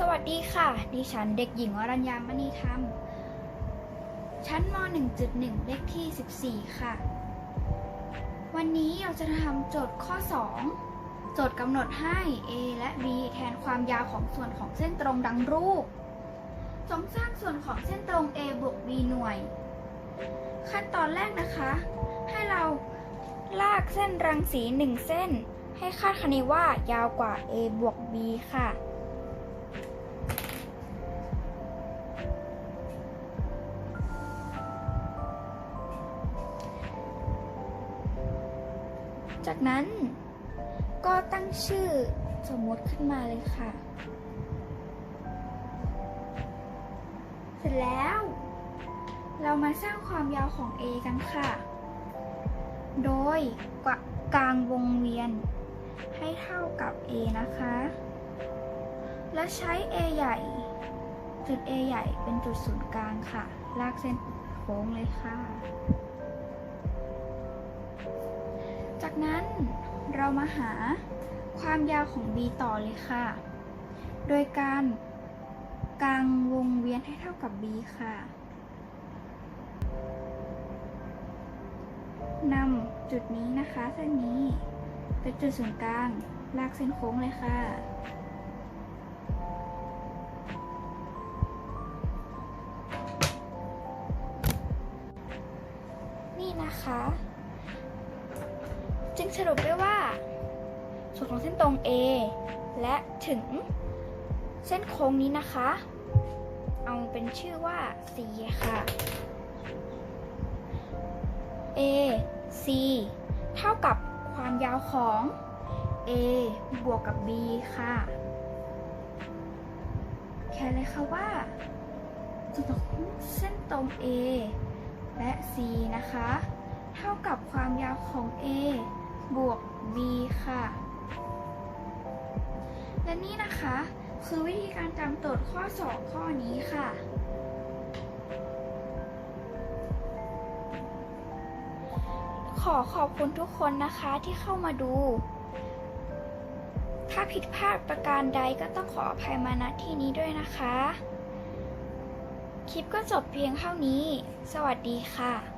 สวัสดีค่ะ ดิฉันเด็กหญิงวรัญญามณีธรรม ชั้นม 1.1 เลขที่ 14 ค่ะ วันนี้เราจะทำโจทย์ข้อ 2 โจทย์กำหนดให้ a และ b แทนความยาวของส่วนของเส้นตรงดังรูป จงสร้างส่วนของเส้นตรง a บวก b หน่วย ขั้นตอนแรกนะคะ ให้เราลากเส้นรังสี 1 เส้น ให้คาดคะเนว่ายาวกว่า a บวก b ค่ะ จากนั้นก็ตั้งชื่อสมมติขึ้นมาเลยค่ะ เสร็จแล้ว เรามาสร้างความยาวของ A กันค่ะ โดยกกลางวงเวียนให้เท่ากับ A นะคะ และใช้ A ใหญ่ จุด A ใหญ่เป็นจุดศูนย์กลางค่ะ ลากเส้นโค้งเลยค่ะ จากนั้นเรามาหาความยาวของ b ต่อเลยค่ะ โดยการกางวงเวียนให้เท่ากับ b ค่ะนำจุดนี้นะคะเส้นนี้เป็นจุดศูนย์กลาง ลากเส้นโค้งเลยค่ะ นี่นะคะ จึงสรุปได้ว่า ส่วนของเส้นตรง A และถึงเส้นโค้งนี้นะคะ เอาเป็นชื่อว่า C ค่ะ A C เท่ากับความยาวของ A บวกกับ B ค่ะ แค่เลยค่ะว่าส่วนของเส้นตรง A และ C นะคะ เท่ากับความยาวของ A บวก b ค่ะ และนี่นะคะ คือวิธีการจำโจทย์ข้อ 2 ข้อนี้ค่ะ ขอขอบคุณทุกคนนะคะที่เข้ามาดู ถ้าผิดพลาดประการใดก็ต้องขออภัยมาณที่นี้ด้วยนะคะ คลิปก็จบเพียงเท่านี้ สวัสดีค่ะ